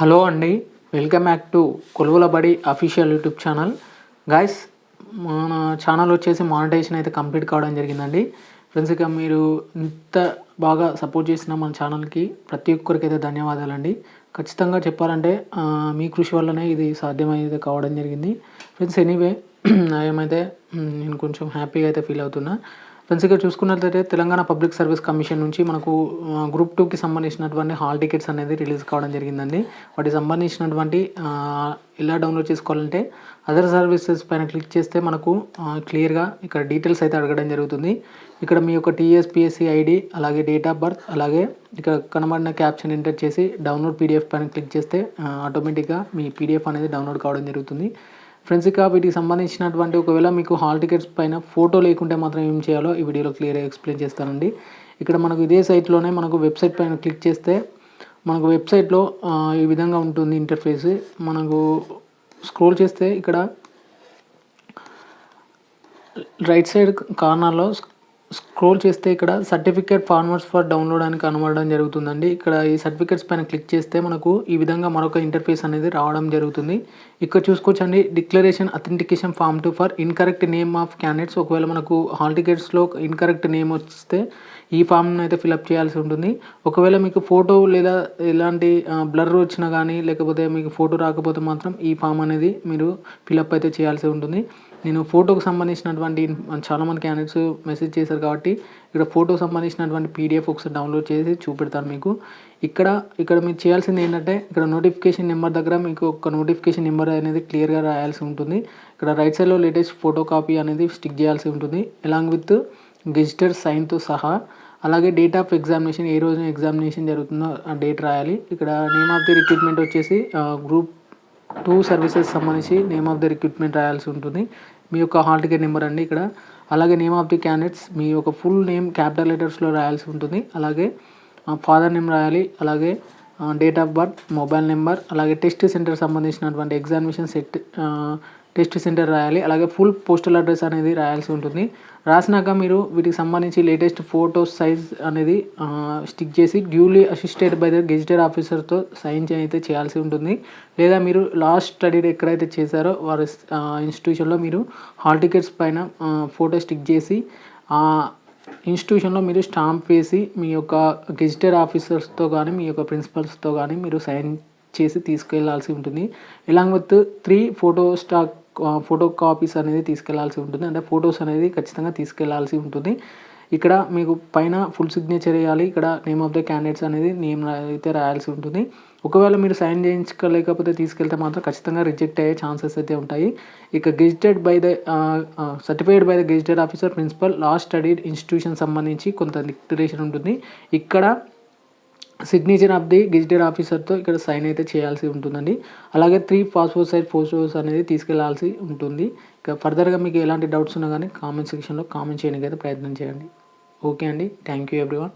Hello అండి welcome back to Koluvula Badi official YouTube channel. Guys మన channel వచ్చేసి monetisation అయితే కంప్లీట్ కావడం జరిగిందండి. ఫ్రెండ్స్ ఇక మీరు ఇంత బాగా సపోర్ట్ చేసిన మన ఛానల్కి ప్రతి ఒక్కరికి అయితే ధన్యవాదాలండి. ఖచ్చితంగా చెప్పాలంటే మీ కృషి వల్లనే ఇది సాధ్యమైతే కావడం జరిగింది. ఫ్రెండ్స్ ఎనీవే ఏమైతే నేను కొంచెం హ్యాపీగా అయితే ఫీల్ అవుతున్నా. ఫ్రెండ్స్ ఇక్కడ చూసుకున్నట్లయితే తెలంగాణ పబ్లిక్ సర్వీస్ కమిషన్ నుంచి మనకు గ్రూప్ టూకి సంబంధించినటువంటి హాల్ టికెట్స్ అనేది రిలీజ్ కావడం జరిగిందండి. వాటికి సంబంధించినటువంటి ఎలా డౌన్లోడ్ చేసుకోవాలంటే అదర్ సర్వీసెస్ పైన క్లిక్ చేస్తే మనకు క్లియర్గా ఇక్కడ డీటెయిల్స్ అయితే అడగడం జరుగుతుంది. ఇక్కడ మీ యొక్క టీఎస్పిఎస్సి ఐడి అలాగే డేట్ ఆఫ్ బర్త్ అలాగే ఇక్కడ కనబడిన క్యాప్షన్ ఎంటర్ చేసి డౌన్లోడ్ పీడిఎఫ్ పైన క్లిక్ చేస్తే ఆటోమేటిక్గా మీ పీడిఎఫ్ అనేది డౌన్లోడ్ కావడం జరుగుతుంది. ఫ్రెండ్స్ ఇక వీటికి సంబంధించినటువంటి ఒకవేళ మీకు హాల్ టికెట్స్ పైన ఫోటో లేకుంటే మాత్రం ఏం చేయాలో ఈ వీడియోలో క్లియర్గా ఎక్స్ప్లెయిన్ చేస్తానండి. ఇక్కడ మనకు ఇదే సైట్లోనే మనకు వెబ్సైట్ పైన క్లిక్ చేస్తే మనకు వెబ్సైట్లో ఈ విధంగా ఉంటుంది ఇంటర్ఫేస్ మనకు స్క్రోల్ చేస్తే ఇక్కడ రైట్ సైడ్ కార్నర్లో స్క్రోల్ చేస్తే ఇక్కడ సర్టిఫికేట్ ఫార్మర్స్ ఫర్ డౌన్లోడ్ అని కనబడడం జరుగుతుందండి. ఇక్కడ ఈ సర్టిఫికేట్స్ పైన క్లిక్ చేస్తే మనకు ఈ విధంగా మరొక ఇంటర్ఫేస్ అనేది రావడం జరుగుతుంది. ఇక్కడ చూసుకోవచ్చండి. Declaration authentication form two for incorrect name of candidates ఒకవేళ మనకు హాల్ టికెట్స్లో ఇన్కరెక్ట్ నేమ్ వస్తే ఈ ఫామ్ను అయితే ఫిలప్ చేయాల్సి ఉంటుంది. ఒకవేళ మీకు ఫోటో లేదా ఎలాంటి బ్లర్ వచ్చినా కానీ లేకపోతే మీకు ఫోటో రాకపోతే మాత్రం ఈ ఫామ్ అనేది మీరు ఫిలప్ అయితే చేయాల్సి ఉంటుంది. నేను ఫోటోకి సంబంధించినటువంటి చాలామంది క్యాండిడేట్స్ మెసేజ్ చేశారు కాబట్టి ఇక్కడ ఫోటో సంబంధించినటువంటి పీడిఎఫ్ ఒకసారి డౌన్లోడ్ చేసి చూపెడతాను మీకు. ఇక్కడ ఇక్కడ మీరు చేయాల్సింది ఏంటంటే ఇక్కడ నోటిఫికేషన్ నెంబర్ దగ్గర మీకు ఒక నోటిఫికేషన్ నెంబర్ అనేది క్లియర్గా రాయాల్సి ఉంటుంది. ఇక్కడ రైట్ సైడ్లో లేటెస్ట్ ఫోటో కాపీ అనేది స్టిక్ చేయాల్సి ఉంటుంది. ఎలాంగ్ విత్ గెజిటర్ సైన్తో సహా. అలాగే డేట్ ఆఫ్ ఎగ్జామినేషన్ ఏ రోజున ఎగ్జామినేషన్ జరుగుతుందో ఆ డేట్ రాయాలి. ఇక్కడ నేమ్ ఆఫ్ ది రిక్రూట్మెంట్ వచ్చేసి గ్రూప్ టూ సర్వీసెస్ సంబంధించి నేమ్ ఆఫ్ ది రిక్రూట్మెంట్ రాయాల్సి ఉంటుంది. మీ యొక్క హాల్ టికెట్ నెంబర్ అండి ఇక్కడ. అలాగే నేమ్ ఆఫ్ ది క్యాండిడేట్స్ మీ యొక్క ఫుల్ నేమ్ క్యాపిటల్ లెటర్స్లో రాయాల్సి ఉంటుంది. అలాగే ఫాదర్ నేమ్ రాయాలి. అలాగే date of birth mobile number అలాగే టెస్ట్ సెంటర్ సంబంధించినటువంటి ఎగ్జామినేషన్ సెట్ టెస్ట్ సెంటర్ రాయాలి. అలాగే ఫుల్ పోస్టల్ అడ్రస్ అనేది రాయాల్సి ఉంటుంది. రాసినాక మీరు వీటికి సంబంధించి లేటెస్ట్ ఫోటో సైజ్ అనేది స్టిక్ చేసి duly assisted by the gazetted ఆఫీసర్తో sign అయితే చేయాల్సి ఉంటుంది. లేదా మీరు లాస్ట్ స్టడీ ఎక్కడైతే చేశారో వారి ఇన్స్టిట్యూషన్లో మీరు హాల్ టికెట్స్ పైన ఫోటో స్టిక్ చేసి ఆ ఇన్స్టిట్యూషన్లో మీరు స్టాంప్ వేసి మీ యొక్క గెజిటెడ్ ఆఫీసర్స్తో కానీ మీ యొక్క ప్రిన్సిపల్స్తో కానీ మీరు సైన్ చేసి తీసుకెళ్ళాల్సి ఉంటుంది. Along with three photo stack photo copies అనేది తీసుకెళ్ళాల్సి ఉంటుంది. అంటే ఫొటోస్ అనేది ఖచ్చితంగా తీసుకెళ్ళాల్సి ఉంటుంది. ఇక్కడ మీకు పైన ఫుల్ సిగ్నేచర్ వేయాలి. ఇక్కడ నేమ్ ఆఫ్ ద క్యాండిడేట్స్ అనేది నేమ్ అయితే రాయాల్సి ఉంటుంది. ఒకవేళ మీరు సైన్ చేయించుకోలేకపోతే తీసుకెళ్తే మాత్రం ఖచ్చితంగా రిజెక్ట్ అయ్యే ఛాన్సెస్ అయితే ఉంటాయి. ఇక gazetted by the certified by the gazetted officer principal last studied institution సంబంధించి కొంత డిక్లరేషన్ ఉంటుంది. ఇక్కడ సిగ్నేచర్ ఆఫ్ ది గెజిటెడ్ ఆఫీసర్తో ఇక్కడ సైన్ అయితే చేయాల్సి ఉంటుందండి. అలాగే త్రీ పాస్పోర్ట్ సైజ్ ఫోటోస్ అనేది తీసుకెళ్ళాల్సి ఉంటుంది. ఇక ఫర్దర్గా మీకు ఎలాంటి డౌట్స్ ఉన్నా కానీ కామెంట్ సెక్షన్లో కామెంట్ చేయడానికి అయితే ప్రయత్నం చేయండి. ఓకే అండి. Thank you everyone.